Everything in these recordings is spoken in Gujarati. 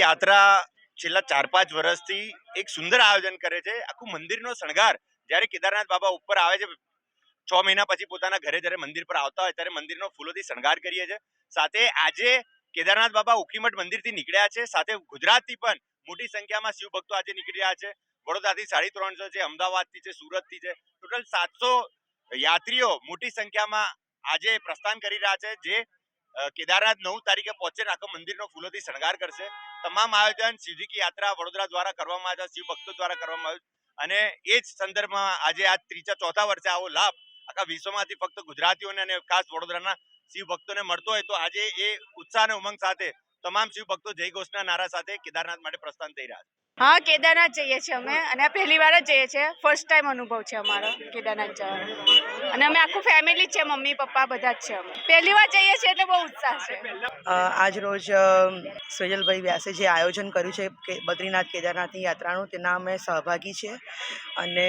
યાત્રા છેલ્લા ચાર પાંચ વર્ષથી એક સુંદર આયોજન કરે છે. આખું મંદિરનો શણગાર જ્યારે કેદારનાથ બાબા ઉપર આવે છે, છ મહિના પછી પોતાના ઘરે જ્યારે મંદિર પર આવતા હોય ત્યારે મંદિરનો ફૂલોથી શણગાર કરીએ છીએ. સાથે આજે કેદારનાથ બાબા ઉખીમઠ મંદિરથી નીકળ્યા છે. સાથે ગુજરાતથી પણ મોટી સંખ્યામાં શિવ ભક્તો આજે નીકળી રહ્યા છે. વડોદરાથી સાડી ત્રણસો છે, અમદાવાદથી છે, સુરતથી છે. ટોટલ સાતસો યાત્રીઓ મોટી સંખ્યામાં આજે પ્રસ્થાન કરી રહ્યા છે, જે કેદારનાથ નવ તારીખે પહોંચે આખો મંદિરનો ફૂલોથી શણગાર કરશે. તમામ આયોજન શિવજી યાત્રા વડોદરા દ્વારા કરવામાં આવ્યા, શિવ ભક્તો દ્વારા કરવામાં આવ્યું. અને એ જ સંદર્ભમાં આજે આ ત્રીજા, ચોથા વર્ષે આવો લાભ આખા વિશ્વમાંથી ફક્ત ગુજરાતીઓને અને ખાસ વડોદરાના શિવ ભક્તોને મળતો હોય તો આજે એ ઉત્સાહ અને ઉમંગ સાથે તમામ શિવ ભક્તો જય ઘોષના નારા સાથે કેદારનાથ માટે પ્રસ્થાન થઈ રહ્યા છે. હા, કેદારનાથ જઈએ છીએ અમે. અને પહેલી વાર જ જઈએ છીએ. ફર્સ્ટ ટાઈમ અનુભવ છે અમારો કેદારનાથ જવાનો. અને અમે આખું ફેમિલી જ છે, મમ્મી, પપ્પા બધા જ છે અમે. પહેલી વાર જઈએ છીએ એટલે બહુ ઉત્સાહ છે. આજ રોજ સુજલભાઈ વ્યાસે જે આયોજન કર્યું છે બદ્રીનાથ કેદારનાથની યાત્રાનું, તેના અમે સહભાગી છીએ. અને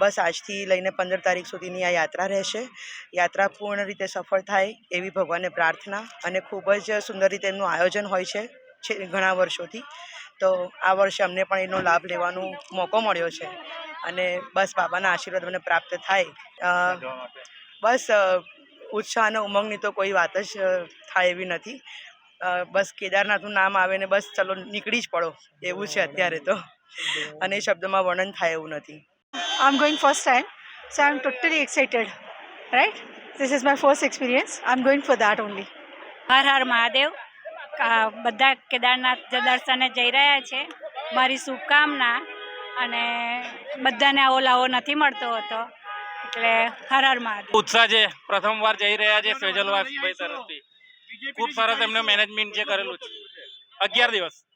બસ આજથી લઈને પંદર તારીખ સુધીની આ યાત્રા રહેશે. યાત્રા પૂર્ણ રીતે સફળ થાય એવી ભગવાનને પ્રાર્થના. અને ખૂબ જ સુંદર રીતે એમનું આયોજન હોય છે, ઘણા વર્ષોથી. તો આ વર્ષે અમને પણ એનો લાભ લેવાનો મોકો મળ્યો છે. અને બસ બાબાના આશીર્વાદ મને પ્રાપ્ત થાય. બસ ઉત્સાહ અને ઉમંગની તો કોઈ વાત જ થાય એવી નથી. બસ કેદારનાથનું નામ આવે ને બસ ચલો નીકળી જ પડો. એવું છે અત્યારે તો. અને એ શબ્દમાં વર્ણન થાય એવું નથી. I am going first time so I am totally excited right Right? Is my first experience I am going for that only Har Har Mahadev. બધા કેદારનાથ દર્શને જઈ રહ્યા છે. મારી શુભકામના અને બધાને આવો લાવો નથી મળતો હોતો. એટલે હર હર મહાદેવ. ઉત્સાહ છે પ્રથમ વાર જઈ રહ્યા છે ફેજલભાઈ તરફથી. ખૂબ સરસ એમને મેનેજમેન્ટ જે કરેલું છે. અગિયાર દિવસ.